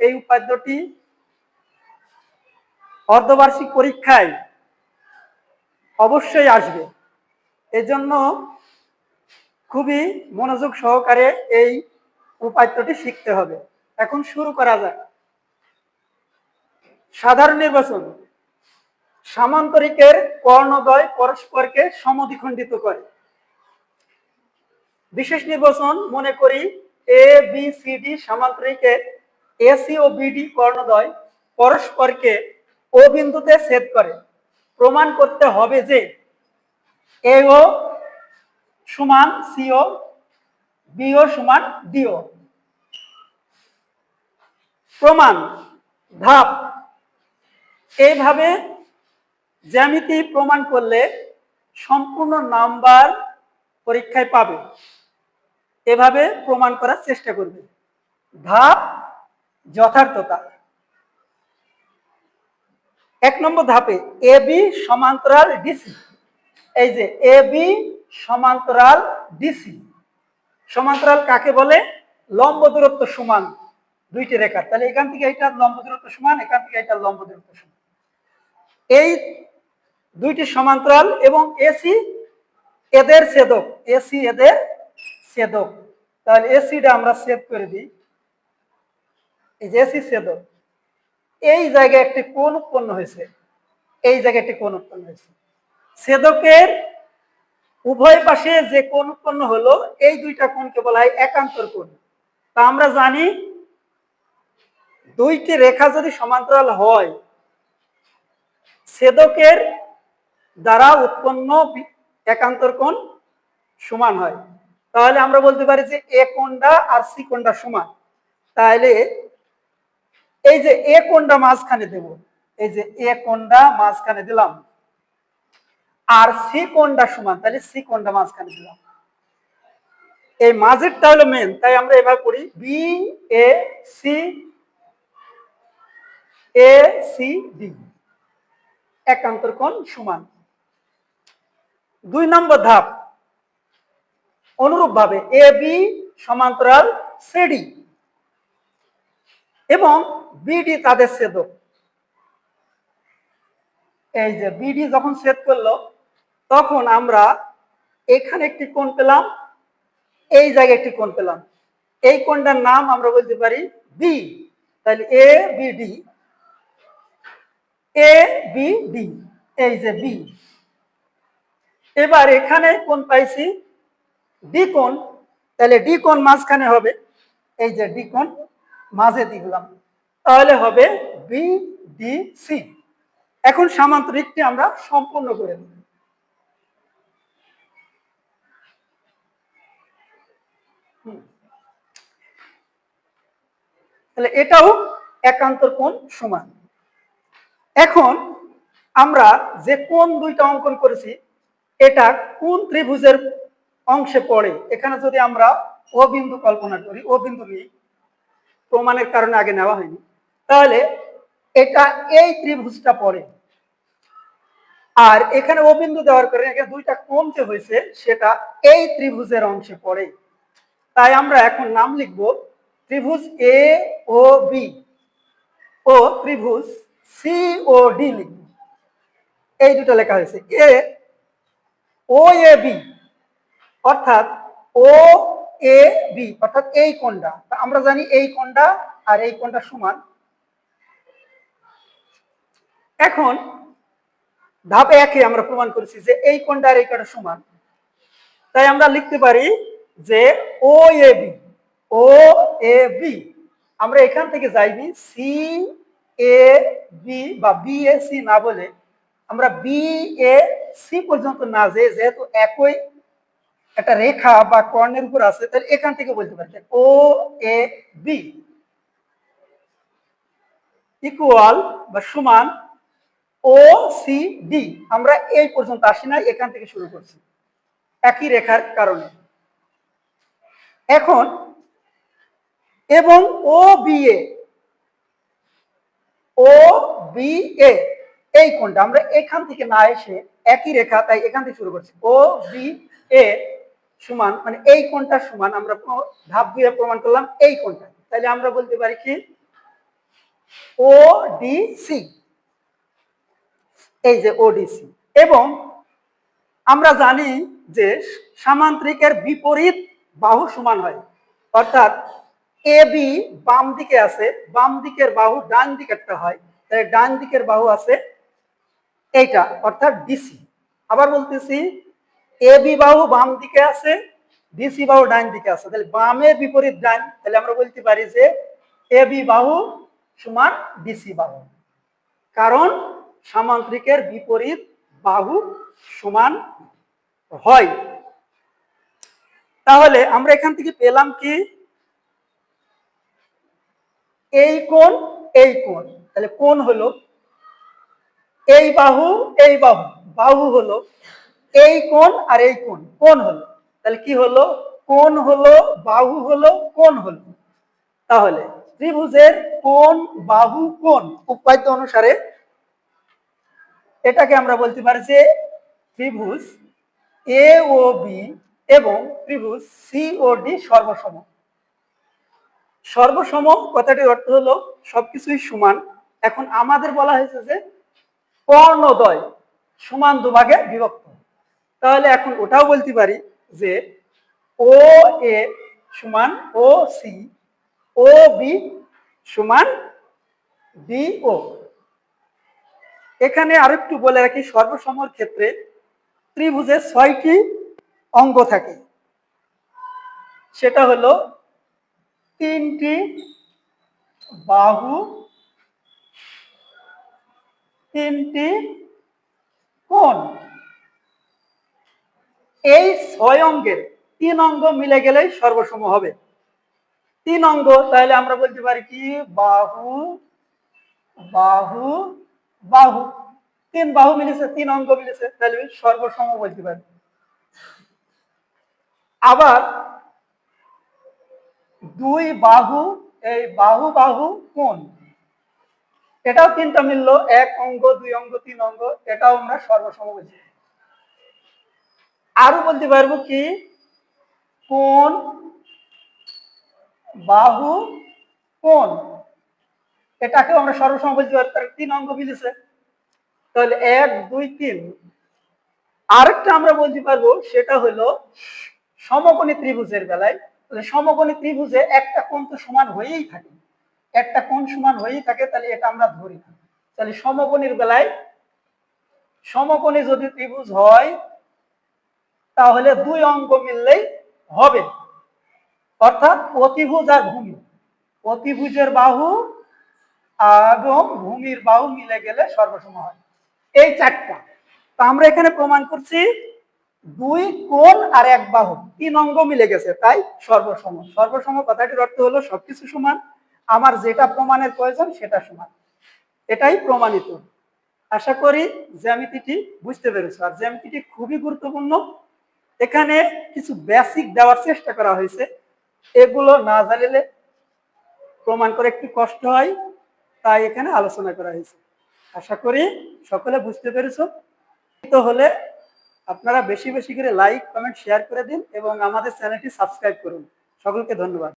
এই উপাদ্যটি অর্ধবার্ষিক পরীক্ষায় অবশ্যই আসবে। এজন্য খুবই মনোযোগ সহকারে এই উপাদ্যটি শিখতে হবে। এখন শুরু করা যাক। সাধারণ নির্বাচন। সামান্তরিকের কর্ণদ্বয় পরস্পরকে সমদ্বিখণ্ডিত করে। বিশেষ নির্বাচন মনে করি এ বি সি ডি সামান্তরিকের এসি ও বিডি কর্ণদ্বয় পরস্পরকে ও বিন্দুতে ছেদ করে। প্রমাণ করতে হবে যে এ ও সমান সিও বিও সমান ডিও প্রমাণ, ধাপ। এইভাবে জ্যামিতি প্রমাণ করলে সম্পূর্ণ নাম্বার পরীক্ষায় পাবে। এভাবে প্রমাণ করার চেষ্টা করবে। ধাপ যথার্থতা। এক নম্বর ধাপে এ বি সমান্তরাল ডিসি। এই যে এ বি সমান্তরাল ডিসি। সমান্তরাল কাকে বলে? লম্ব দূরত্ব সমান দুইটি রেখা তাহলে এখান থেকে এটা লম্ব দূরত্ব সমান, এখান থেকে এটা লম্ব দূরত্ব সমান। এই দুইটি সমান্তরাল এবং এসি এদের ছেদক এসি এদের ছেদক। তাহলে এসিটা আমরা সেভ করে দিই। এই যে এসি এই জায়গায় একটি কোণ উৎপন্ন হয়েছে। এই জায়গায় একটি কোণ উৎপন্ন হয়েছে। ছেদকের উভয় পাশে যে কোণ উৎপন্ন হলো, এই দুইটা কোণকে বলা হয় একান্তর কোণ। তা আমরা জানি দুইটি রেখা যদি সমান্তরাল হয়, ছেদকের দ্বারা উৎপন্ন একান্তর কোণ সমান হয়। তাহলে আমরা বলতে পারি যে এ কোণটা আর সি কোণটা সমান। তাহলে এই যে এ কোণটা মাঝখানে দেব? এই যে এ কোণটা মাঝখানে দিলাম। আর সি কোণটা সমান? তাহলে সি কোণটা মাঝখানে দিলাম। এই মাঝেরটা হলো মেন তাই আমরা এভাবে করি। B A C A C D একান্তর কোণ সমান। দুই নম্বর ধাপ। অনুরূপ ভাবে এ বি সমান্তরাল সিডি এবং বিডি তাদের ছেদক এই যে বিডি যখন ছেদ করল, তখন আমরা এখানে একটি কোণ পেলাম, এই জায়গায় একটি কোণ পেলাম। এই কোণটার নাম আমরা বলতে পারি বি তাহলে A B D A B D এই যে বি এবার এখানে কোন পাইছি ডি কোণ। তাহলে ডি কোণ মাঝখানে হবে। এই যে ডি কোণ। মাঝে দিলাম। তাহলে হবে বি ডি সি এখন সামান্তরিকটি আমরা সম্পূর্ণ করে নেব। তাহলে এটাও একান্তর কোণ সমান। এখন আমরা যে কোন দুইটা অঙ্কন করেছি, এটা কোন ত্রিভুজের অংশে পড়ে? এখানে যদি আমরা ও বিন্দু কল্পনা করি ও বিন্দু নিই। প্রমাণের কারণে আগে নেওয়া হয়নি। তাহলে এটা এই ত্রিভুজটা পড়ে। আর এখানে ও বিন্দু দেওয়ার কারণে এখানে দুইটা কোণ যে হয়েছে, সেটা এই ত্রিভুজের অংশে পড়ে। তাই আমরা এখন নাম লিখব ত্রিভুজ এ ও বি ও ত্রিভুজ সি ও ডি লিখব। এই দুটো লেখা হয়েছে। এ ও এ বি অর্থাৎ ও এ বি অর্থাৎ এই কোণটা। তা আমরা জানি এই কোণটা আর এই কোণটা সমান। এখন ধাপ একে আমরা প্রমাণ করেছি যে এই কোণটা আর এই কোণটা সমান। তাই আমরা লিখতে পারি যে ও A B O A B আমরা এখান থেকে যাইবি সি এ বি বা বি এ সি না বলে আমরা বি এ সি পর্যন্ত না যে যেহেতু একই একটা রেখা বা কর্ণের উপর আছে, তাহলে এখান থেকে বলতে পারি ও এ বি ইকুয়াল বা সমান ও সি ডি আমরা এই পর্যন্ত আসি না এখান থেকে শুরু করছি। একই রেখার কারণে। এখন, এবং ও B A O B A এই কোণটা, আমরা এখান থেকে না এসে একই রেখা, তাই এখান থেকে শুরু করছি। ও বি এ সমান মানে এই কোণটা সমান, আমরা ধাপ দিয়ে প্রমাণ করলাম এই কোণটা। তাহলে আমরা বলতে পারি কি? ও সি এই যে ওডিসি এবং আমরা জানি যে সামান্তরিকের বিপরীত বাহু সমান হয়। অর্থাৎ এ বি বাম দিকে আছে, বাম দিকের বাহু ডান দিকেরটা হয়। তাই ডান দিকের বাহু আছে এইটা, অর্থাৎ ডিসি আবার বলতেছি এ বাহু বাম দিকে আছে ডিসি বাহু ডান দিকে আছে। তাহলে বামের বিপরীত ডান, তাহলে আমরা বলতে পারি যে এ বি বাহু সমান ডিসি বাহু। কারণ সামান্তরিকের বিপরীত বাহু সমান হয়। তাহলে আমরা এখান থেকে পেলাম কি? এই কোণ এই কোণ। তাহলে কোণ হলো এই বাহু এই বাহু। বাহু হলো এই কোণ আর এই কোণ কোণ হলো। তাহলে কি হলো? কোণ হলো, বাহু হলো, কোণ হলো। তাহলে ত্রিভুজের কোণ, বাহু, কোণ উপাদ্য অনুসারে এটাকে আমরা বলতে পারি যে ত্রিভুজ এ ও বি এবং ত্রিভুজ সি ও ডি সর্বসম। সর্বসম কথাটির অর্থ হলো সবকিছুই সমান। এখন আমাদের বলা হয়েছে যে কর্ণদয় সমান দুভাগে বিভক্ত। তাহলে এখন ওটাও বলতে পারি যে ও এ সমান ও সি, ও বি সমান ও। এখানে আরেকটু বলে রাখি সর্বসমর ক্ষেত্রে ত্রিভুজের ছয়টি অঙ্গ থাকে। সেটা হলো তিনটি বাহু, তিনটি কোণ। এই ছয় অঙ্গের তিন অঙ্গ মিলে গেলেই সর্বসম হবে। তিন অঙ্গ, তাহলে আমরা বলতে পারি কি? বাহু বাহু বাহু। তিন বাহু মিলেছে, তিন অঙ্গ মিলেছে, তাহলে সর্বসম বলতে পারি। আবার দুই বাহু, এই বাহু বাহু কোন? এটাও তিনটা মিললো, এক অঙ্গ, দুই অঙ্গ, তিন অঙ্গ, এটাও আমরা সর্বসম বলছি। আরও বলতে পারব কি? কোন? বাহু? কোন? এটাকে আমরা সর্বসম বলতে পারি, তার তিন অঙ্গ মিলেছে। তাহলে এক, দুই, তিন। আরেকটা আমরা বলতে পারব, সেটা হলো সমকোণী ত্রিভুজের বেলায়। তাহলে সমকোণী ত্রিভুজে একটা কোণ তো সমান হয়েই থাকে। একটা কোণ সমান হয়েই থাকে, তাহলে এটা আমরা ধরি তাহলে সমকোণীর বেলায়, সমকোণী যদি ত্রিভুজ হয় তাহলে দুই অঙ্ক মিললেই হবে। অর্থাৎ অতিভুজ আর ভূমি। অতিভুজের বাহু এবং ভূমির বাহু মিলে গেলে সর্বসম হয়। এই চারটা। তো আমরা এখানে প্রমাণ করছি, দুই কোণ আর এক বাহু, তিন অঙ্গ মিলে গেছে, তাই সর্বসম। সর্বসম কথাটির অর্থ হলো সবকিছু সমান, আমার যেটা প্রমাণের প্রয়োজন সেটা সমান। এটাই প্রমাণিত। আশা করি জ্যামিতিটি বুঝতে পেরেছ। আর জ্যামিতিটি খুবই গুরুত্বপূর্ণ। এখানে কিছু বেসিক দেওয়ার চেষ্টা করা হয়েছে। এগুলো না জানিলে প্রমাণ করে একটু কষ্ট হয়, তাই এখানে আলোচনা করা হয়েছে। আশা করি সকলে বুঝতে পেরেছ। তো হলে আপনারা বেশি বেশি করে লাইক কমেন্ট শেয়ার করে দিন এবং আমাদের চ্যানেলটি সাবস্ক্রাইব করুন। সকলকে ধন্যবাদ।